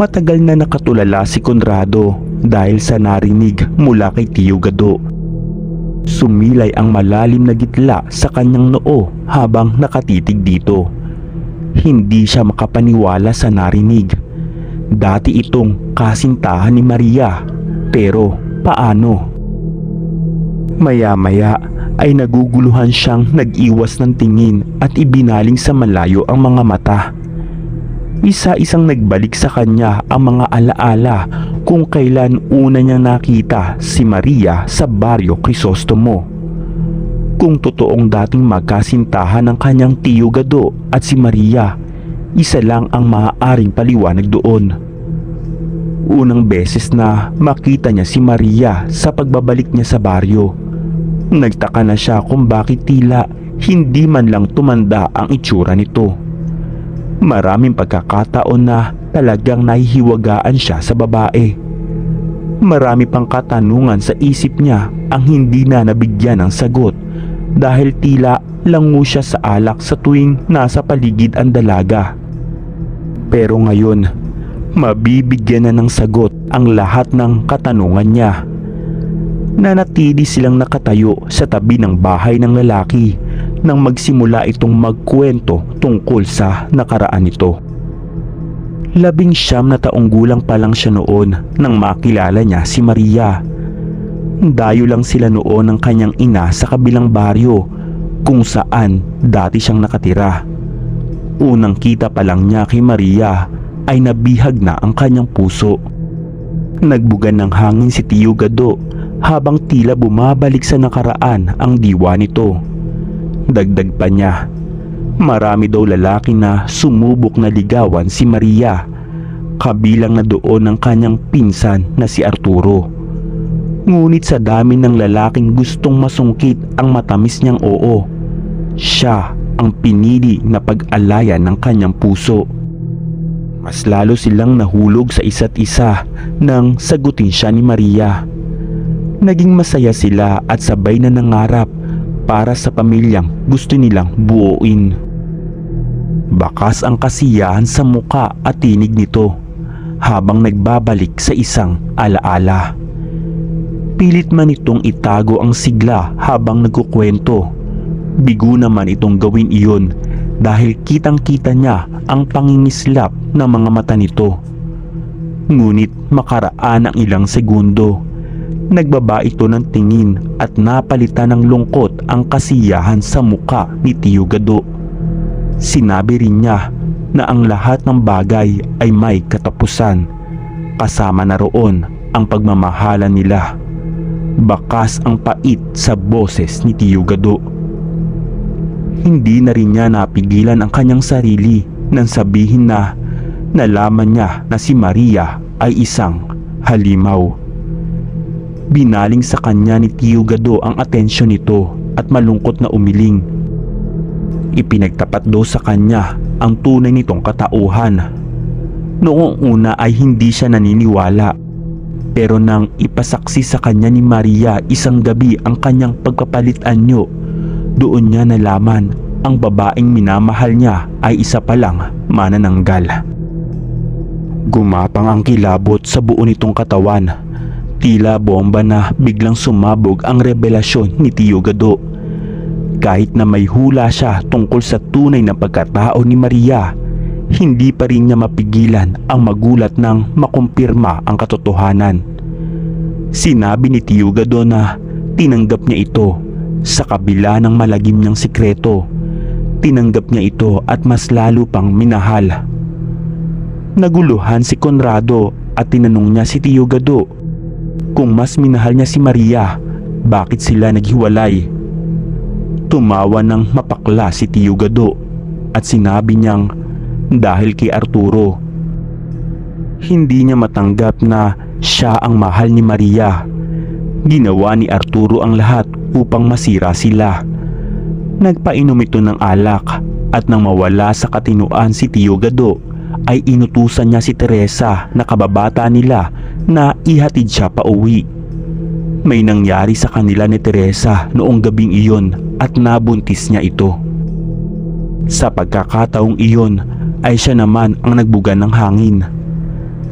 Matagal na nakatulala si Conrado dahil sa narinig mula kay Tio Gado. Sumilay ang malalim na gitla sa kanyang noo habang nakatitig dito. Hindi siya makapaniwala sa narinig. Dati itong kasintahan ni Maria pero paano? Maya-maya ay naguguluhan siyang nag-iwas ng tingin at ibinaling sa malayo ang mga mata. Isa-isang nagbalik sa kanya ang mga alaala kung kailan una niya nakita si Maria sa baryo Crisostomo. Kung totoong dating magkasintahan ng kanyang tiyo Gado at si Maria, isa lang ang maaaring paliwanag doon. Unang beses na makita niya si Maria sa pagbabalik niya sa baryo. Nagtaka na siya kung bakit tila hindi man lang tumanda ang itsura nito. Maraming pagkakataon na talagang nahihiwagaan siya sa babae. Marami pang katanungan sa isip niya ang hindi na nabigyan ng sagot dahil tila lango siya sa alak sa tuwing nasa paligid ang dalaga. Pero ngayon, mabibigyan na ng sagot ang lahat ng katanungan niya. Nanatili silang nakatayo sa tabi ng bahay ng lalaki nang magsimula itong magkwento tungkol sa nakaraan nito. Labing siyam na taong gulang pa lang siya noon nang makilala niya si Maria. Dayo lang sila noon ng kanyang ina sa kabilang baryo kung saan dati siyang nakatira. Unang kita pa lang niya kay Maria ay nabihag na ang kanyang puso. Nagbugan ng hangin si Tio Gado habang tila bumabalik sa nakaraan ang diwa nito. Dagdag pa niya, marami daw lalaki na sumubok na ligawan si Maria, kabilang na doon ang kanyang pinsan na si Arturo. Ngunit sa dami ng lalaking gustong masungkit ang matamis niyang oo, siya ang pinili na pag-alayan ng kanyang puso. Mas lalo silang nahulog sa isa't isa nang sagutin siya ni Maria. Naging masaya sila at sabay na nangarap para sa pamilyang gusto nilang buuin. Bakas ang kasiyahan sa muka at tinig nito habang nagbabalik sa isang alaala. Pilit man itong itago ang sigla habang nagkukwento. Bigo naman itong gawin iyon dahil kitang kita niya ang pangingislap ng mga mata nito. Ngunit makaraan ang ilang segundo Nagbaba ito ng tingin at napalitan ng lungkot ang kasiyahan sa muka ni Tio Gado. Sinabi rin niya na ang lahat ng bagay ay may katapusan. Kasama na roon ang pagmamahalan nila. Bakas ang pait sa boses ni Tio Gado. Hindi na rin niya napigilan ang kanyang sarili nang sabihin na nalaman niya na si Maria ay isang halimaw. Binaling sa kanya ni Tio Gado ang atensyon nito at malungkot na umiling. Ipinagtapat daw sa kanya ang tunay nitong katauhan. Noong una ay hindi siya naniniwala. Pero nang ipasaksi sa kanya ni Maria isang gabi ang kanyang pagpapalit anyo, doon niya nalaman ang babaeng minamahal niya ay isa palang manananggal. Gumapang ang kilabot sa buo nitong katawan Tila bomba na biglang sumabog ang revelasyon ni Tio Gado. Kahit na may hula siya tungkol sa tunay na pagkatao ni Maria, hindi pa rin niya mapigilan ang magulat nang makumpirma ang katotohanan. Sinabi ni Tio Gado na tinanggap niya ito sa kabila ng malagim niyang sikreto. Tinanggap niya ito at mas lalo pang minahal. Naguluhan si Conrado at tinanong niya si Tio Gado kung mas minahal niya si Maria, bakit sila naghiwalay? Tumawa ng mapakla si Tio Gado at sinabi niyang dahil kay Arturo. Hindi niya matanggap na siya ang mahal ni Maria. Ginawa ni Arturo ang lahat upang masira sila. Nagpainom ito ng alak at nang mawala sa katinuan si Tio Gado ay inutusan niya si Teresa na kababata nila na ihatid siya pa uwi. May nangyari sa kanila ni Teresa noong gabing iyon at nabuntis niya ito. Sa pagkakataong iyon ay siya naman ang nagbuga ng hangin.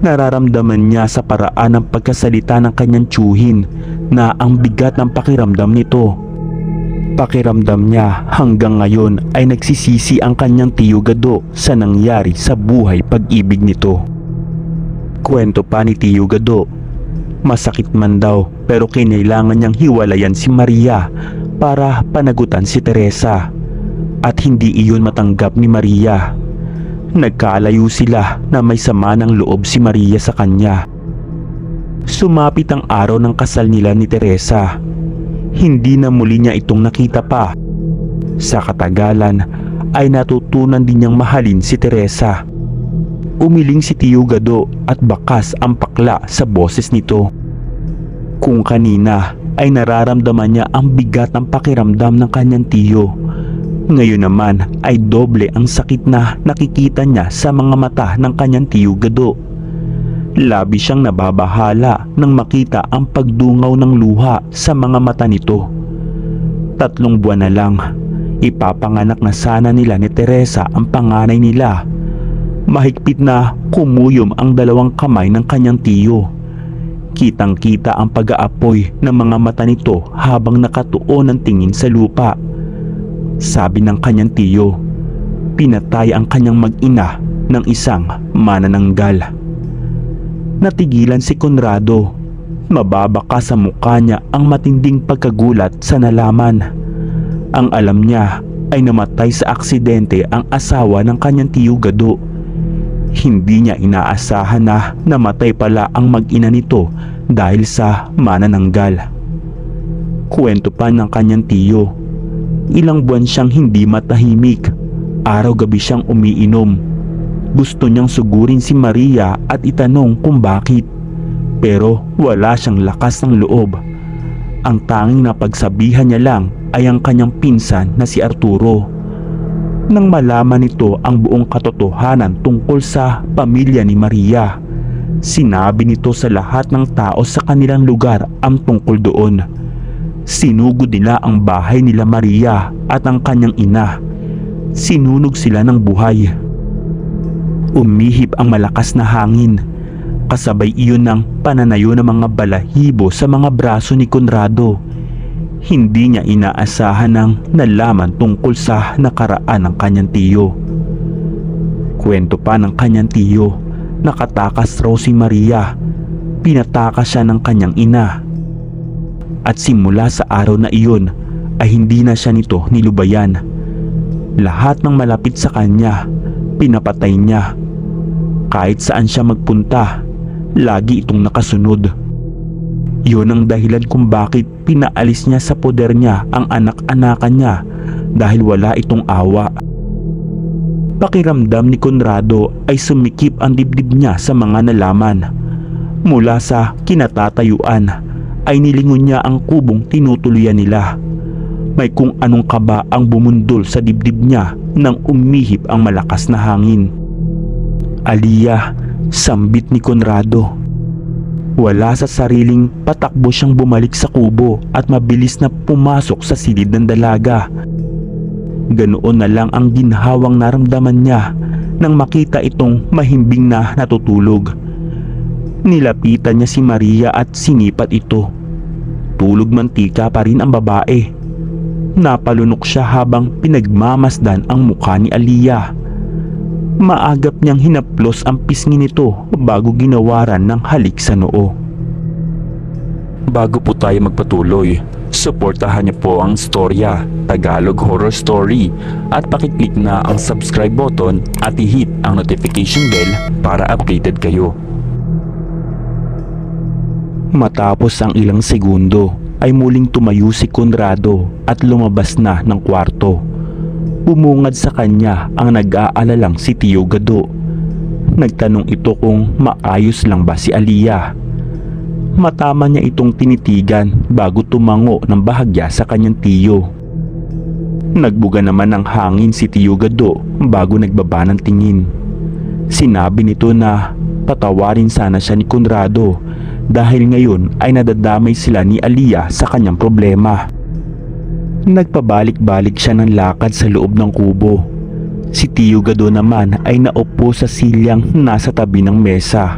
Nararamdaman niya sa paraan ng pagkasalita ng kanyang tsuhin na ang bigat ng pakiramdam nito. Pakiramdam niya hanggang ngayon ay nagsisisi ang kanyang tiyo Gado sa nangyari sa buhay pag-ibig nito. Kwento pa ni Tiyo Gado, masakit man daw pero kinailangan niyang hiwalayan si Maria para panagutan si Teresa at hindi iyon matanggap ni Maria. Nagkalayo sila na may sama ng loob si Maria sa kanya. Sumapit ang araw ng kasal nila ni Teresa. Hindi na muli niya itong nakita pa. Sa katagalan ay natutunan din niyang mahalin si Teresa. Umiling si Tio Gado at bakas ang pakla sa boses nito. Kung kanina ay nararamdaman niya ang bigat ng pakiramdam ng kanyang tiyo. Ngayon naman ay doble ang sakit na nakikita niya sa mga mata ng kanyang tiyo Gado. Labi siyang nababahala nang makita ang pagdungaw ng luha sa mga mata nito. Tatlong buwan na lang, ipapanganak na sana nila ni Teresa ang panganay nila. Mahigpit na kumuyom ang dalawang kamay ng kanyang tiyo. Kitang kita ang pag-aapoy ng mga mata nito habang nakatuon ang tingin sa lupa. Sabi ng kanyang tiyo, pinatay ang kanyang mag-ina ng isang manananggal. Natigilan si Conrado. Mababaka sa mukha niya ang matinding pagkagulat sa nalaman. Ang alam niya ay namatay sa aksidente ang asawa ng kanyang tiyo Gado. Hindi niya inaasahan na namatay pala ang mag-ina nito dahil sa manananggal. Kwento pa ng kanyang tiyo. Ilang buwan siyang hindi matahimik. Araw-gabi siyang umiinom. Gusto niyang sugurin si Maria at itanong kung bakit. Pero wala siyang lakas ng loob. Ang tanging napagsabihan niya lang ay ang kanyang pinsan na si Arturo. Nang malaman nito ang buong katotohanan tungkol sa pamilya ni Maria, sinabi nito sa lahat ng tao sa kanilang lugar ang tungkol doon. Sinugod nila ang bahay nila Maria at ang kanyang ina. Sinunog sila ng buhay. Umihip ang malakas na hangin. Kasabay iyon ng pananayo ng mga balahibo sa mga braso ni Conrado. Hindi niya inaasahan ng nalaman tungkol sa nakaraan ng kanyang tiyo. Kwento pa ng kanyang tiyo, nakatakas raw si Maria. Pinatakas siya ng kanyang ina. At simula sa araw na iyon ay hindi na siya nito nilubayan. Lahat ng malapit sa kanya, pinapatay niya. Kahit saan siya magpunta, lagi itong nakasunod. Yun ang dahilan kung bakit pinaalis niya sa poder niya ang anak-anakan niya dahil wala itong awa. Pakiramdam ni Conrado ay sumikip ang dibdib niya sa mga nalaman. Mula sa kinatatayuan ay nilingon niya ang kubong tinutuluyan nila. May kung anong kaba ang bumundol sa dibdib niya nang umihip ang malakas na hangin. Aliyah, sambit ni Conrado. Wala sa sariling patakbo siyang bumalik sa kubo at mabilis na pumasok sa silid ng dalaga. Ganoon na lang ang ginhawang naramdaman niya nang makita itong mahimbing na natutulog. Nilapitan niya si Maria at sinipat ito. Tulog mantika pa rin ang babae. Napalunok siya habang pinagmamasdan ang mukha ni Aliyah. Maagap niyang hinaplos ang pisngi nito bago ginawaran ng halik sa noo. Bago po tayo magpatuloy, suportahan niyo po ang storya Tagalog Horror Story at pakiclick na ang subscribe button at i-hit ang notification bell para updated kayo. Matapos ang ilang segundo ay muling tumayo si Conrado at lumabas na ng kwarto. Umungad sa kanya ang nag-aalalang si Tio Gado. Nagtanong ito kung maayos lang ba si Aliyah. Matama niya itong tinitigan bago tumango ng bahagya sa kanyang tiyo. Nagbuga naman ng hangin si Tiyo Gado bago nagbaba ng tingin. Sinabi nito na patawarin sana siya ni Conrado dahil ngayon ay nadadamay sila ni Aliyah sa kanyang problema. Nagpabalik-balik siya ng lakad sa loob ng kubo. Si Tiyo Gado naman ay naupo sa silyang nasa tabi ng mesa.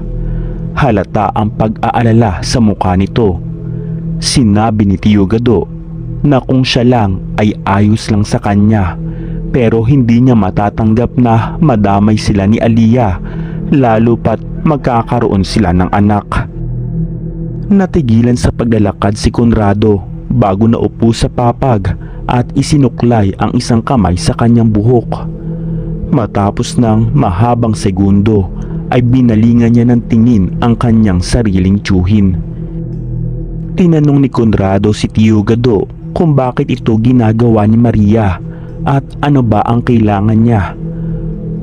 Halata ang pag-aalala sa mukha nito. Sinabi ni Tiyo Gado na kung siya lang ay ayos lang sa kanya pero hindi niya matatanggap na madamay sila ni Aliyah lalo pat magkakaroon sila ng anak. Natigilan sa paglalakad si Conrado bago naupo sa papag at isinuklay ang isang kamay sa kanyang buhok. Matapos ng mahabang segundo ay binalingan niya ng tingin ang kanyang sariling tiyuhin. Tinanong ni Conrado si Tio Gado kung bakit ito ginagawa ni Maria at ano ba ang kailangan niya.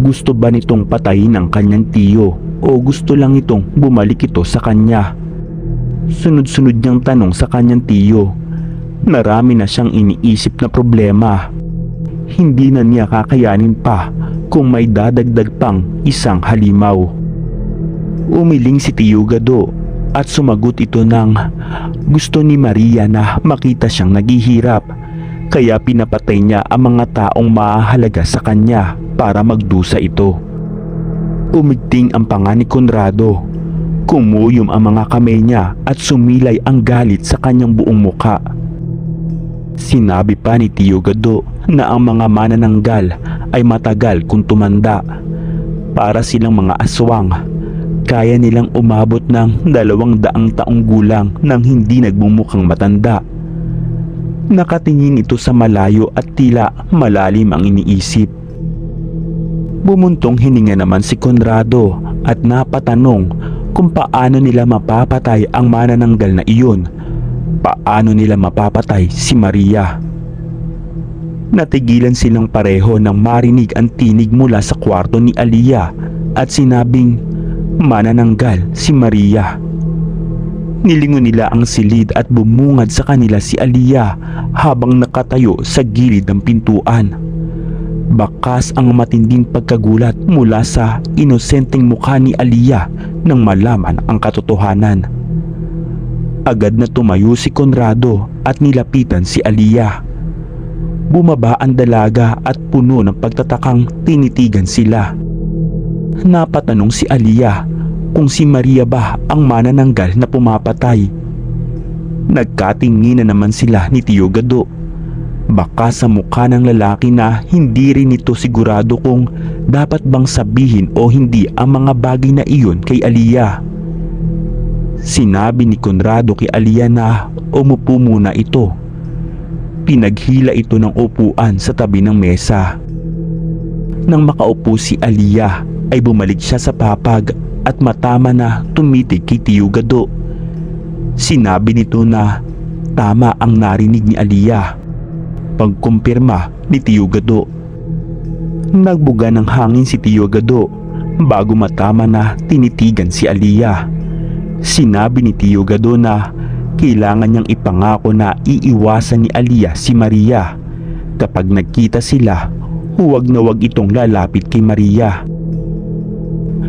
Gusto ba nitong patayin ang kanyang tiyo o gusto lang itong bumalik ito sa kanya? Sunod-sunod niyang tanong sa kanyang tiyo. Marami na siyang iniisip na problema. Hindi na niya kakayanin pa kung may dadagdag pang isang halimaw. Umiling si Tiyo Gado at sumagot ito ng gusto ni Maria na makita siyang naghihirap kaya pinapatay niya ang mga taong mahalaga sa kanya para magdusa ito. Umigting ang panga ni Conrado. Kumuyom ang mga kamay niya at sumilay ang galit sa kanyang buong muka. Sinabi pa ni Tio Gado na ang mga manananggal ay matagal kung tumanda. Para silang mga aswang, kaya nilang umabot ng dalawang daang taong gulang nang hindi nagbumukhang matanda. Nakatingin ito sa malayo at tila malalim ang iniisip. Bumuntong hininga naman si Conrado at napatanong kung paano nila mapapatay ang manananggal na iyon. Paano nila mapapatay si Maria? Natigilan silang pareho nang marinig ang tinig mula sa kwarto ni Aliyah at sinabing manananggal si Maria. Nilingon nila ang silid at bumungad sa kanila si Aliyah habang nakatayo sa gilid ng pintuan. Bakas ang matinding pagkagulat mula sa inosenteng mukha ni Aliyah nang malaman ang katotohanan. Agad na tumayo si Conrado at nilapitan si Aliyah. Bumaba ang dalaga at puno ng pagtatakang tinitigan sila. Napatanong si Aliyah kung si Maria ba ang manananggal na pumapatay. Nagkatingin na naman sila ni Tio Gado. Baka sa mukha ng lalaki na hindi rin ito sigurado kung dapat bang sabihin o hindi ang mga bagay na iyon kay Aliyah. Sinabi ni Conrado kay Aliyah na umupo muna ito. Pinaghila ito ng upuan sa tabi ng mesa. Nang makaupo si Aliyah ay bumalik siya sa papag at matama na tumitig kay Tio Gado. Sinabi nito na tama ang narinig ni Aliyah. Pagkumpirma ni Tio Gado. Nagbuga ng hangin si Tio Gado bago matama na tinitigan si Aliyah. Sinabi ni Tio Gado na kailangan niyang ipangako na iiwasan ni Aliyah si Maria. Kapag nagkita sila, huwag na huwag itong lalapit kay Maria.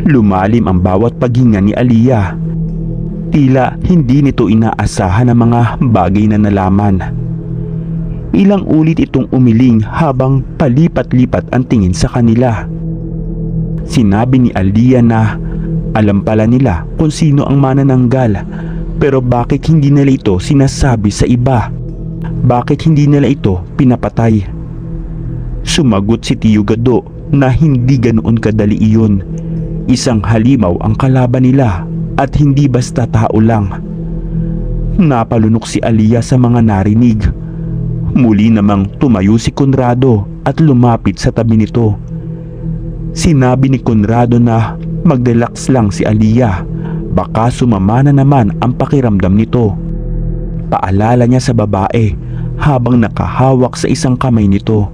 Lumalim ang bawat paghinga ni Aliyah. Tila hindi nito inaasahan ang mga bagay na nalaman. Ilang ulit itong umiling habang palipat-lipat ang tingin sa kanila. Sinabi ni Aliyah na alam pala nila kung sino ang manananggal pero bakit hindi nila ito sinasabi sa iba? Bakit hindi nila ito pinapatay? Sumagot si Tio Gado na hindi ganoon kadali iyon. Isang halimaw ang kalaban nila at hindi basta tao lang. Napalunok si Aliyah sa mga narinig. Muli namang tumayo si Conrado at lumapit sa tabi nito. Sinabi ni Conrado na mag-relax lang si Aliyah. Baka sumama na naman ang pakiramdam nito. Paalala niya sa babae habang nakahawak sa isang kamay nito.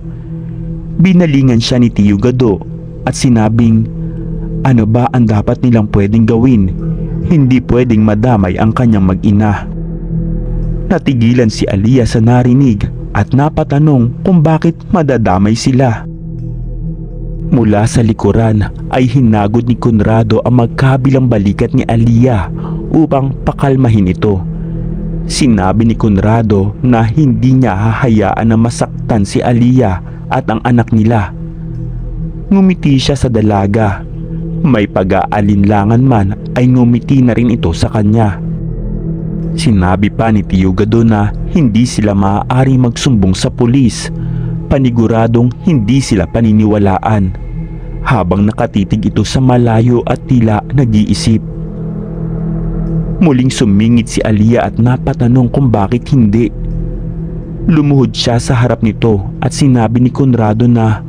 Binalingan siya ni Tio Gado at sinabing, Ano ba ang dapat nilang pwedeng gawin? Hindi pwedeng madamay ang kanyang mag-ina. Natigilan si Aliyah sa narinig at napatanong kung bakit madadamay sila. Mula sa likuran ay hinagod ni Conrado ang magkabilang balikat ni Aliyah upang pakalmahin ito. Sinabi ni Conrado na hindi niya hahayaan na masaktan si Aliyah at ang anak nila. Ngumiti siya sa dalaga. May pag-aalinlangan man ay ngumiti na rin ito sa kanya. Sinabi pa ni Tio Gado na hindi sila maaari magsumbong sa pulis. Paniguradong hindi sila paniniwalaan. Habang nakatitig ito sa malayo at tila nag-iisip. Muling sumingit si Alia at napatanong kung bakit hindi. Lumuhod siya sa harap nito at sinabi ni Conrado na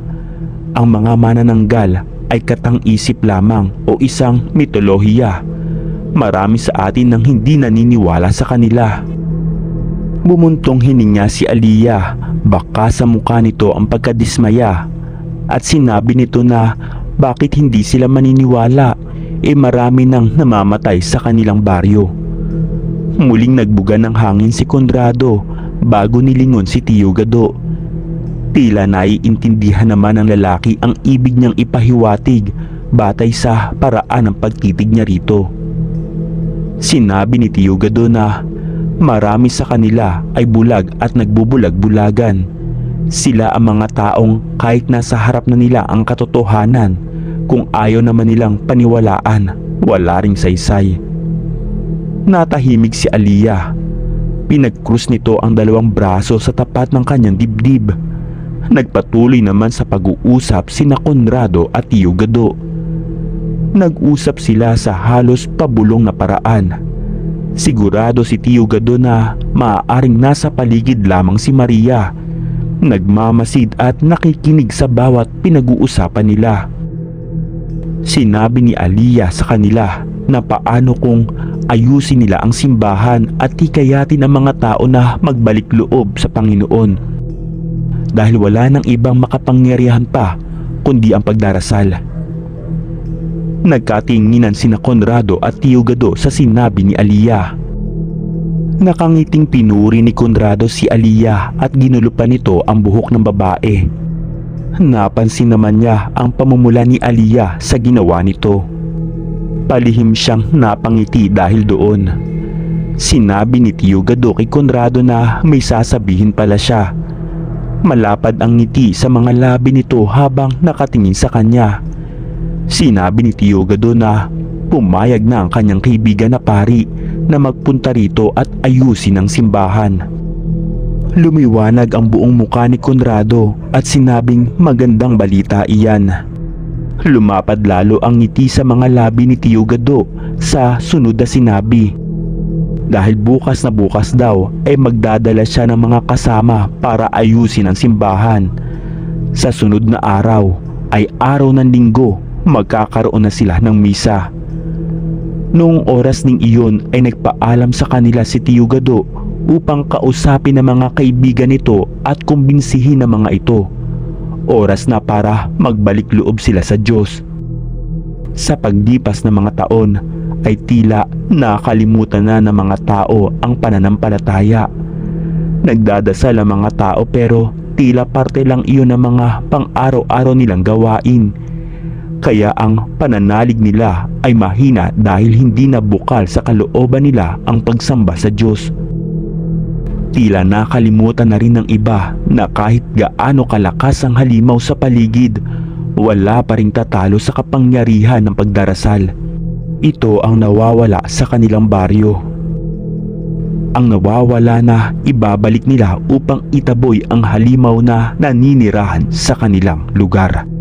ang mga manananggal ay katang-isip lamang o isang mitolohiya. Marami sa atin nang hindi naniniwala sa kanila. Bumuntong hininga si Aliyah, baka sa mukha nito ang pagkadismaya at sinabi nito na bakit hindi sila maniniwala e marami nang namamatay sa kanilang baryo. Muling nagbuga ng hangin si Conrado bago nilingon si Tio Gado. Tila naiintindihan naman ng lalaki ang ibig niyang ipahiwatig batay sa paraan ng pagtitig niya rito. Sinabi ni Tio Gado na marami sa kanila ay bulag at nagbubulag-bulagan. Sila ang mga taong kahit nasa harap na nila ang katotohanan kung ayaw naman nilang paniwalaan, wala ring saysay. Natahimik si Aliyah. Pinagkrus nito ang dalawang braso sa tapat ng kanyang dibdib. Nagpatuloy naman sa pag-uusap sina Conrado at Tio Gado. Nag-usap sila sa halos pabulong na paraan. Sigurado si Tio Gado na maaaring nasa paligid lamang si Maria. Nagmamasid at nakikinig sa bawat pinag-uusapan nila. Sinabi ni Aliyah sa kanila na paano kung ayusin nila ang simbahan at hikayatin ang mga tao na magbalik loob sa Panginoon. Dahil wala nang ibang makapangyarihan pa kundi ang pagdarasal. Nagkatinginan sina Conrado at Tio Gado sa sinabi ni Aliyah. Nakangiting pinuri ni Conrado si Aliyah at ginulupan nito ang buhok ng babae. Napansin naman niya ang pamumula ni Aliyah sa ginawa nito. Palihim siyang napangiti dahil doon. Sinabi ni Tio Gado kay Conrado na may sasabihin pala siya. Malapad ang ngiti sa mga labi nito habang nakatingin sa kanya. Sinabi ni Tio Gado na pumayag na ang kanyang kaibigan na pari na magpunta rito at ayusin ang simbahan. Lumiwanag ang buong muka ni Conrado at sinabing magandang balita iyan. Lumapad lalo ang ngiti sa mga labi ni Tio Gado sa sunod na sinabi. Dahil bukas na bukas daw ay magdadala siya ng mga kasama para ayusin ang simbahan. Sa sunod na araw ay araw ng linggo magkakaroon na sila ng misa. Noong oras ning iyon ay nagpaalam sa kanila si Tio Gado upang kausapin ang mga kaibigan nito at kumbinsihin ang mga ito. Oras na para magbalik loob sila sa Diyos. Sa paglipas ng mga taon ay tila nakalimutan na ng mga tao ang pananampalataya. Nagdadasal ang mga tao pero tila parte lang iyon ng mga pang-araw-araw nilang gawain. Kaya ang pananalig nila ay mahina dahil hindi na bukal sa kalooban nila ang pagsamba sa Diyos. Tila nakalimutan na rin ng iba na kahit gaano kalakas ang halimaw sa paligid, wala pa rin tatalo sa kapangyarihan ng pagdarasal. Ito ang nawawala sa kanilang baryo. Ang nawawala na ibabalik nila upang itaboy ang halimaw na naninirahan sa kanilang lugar.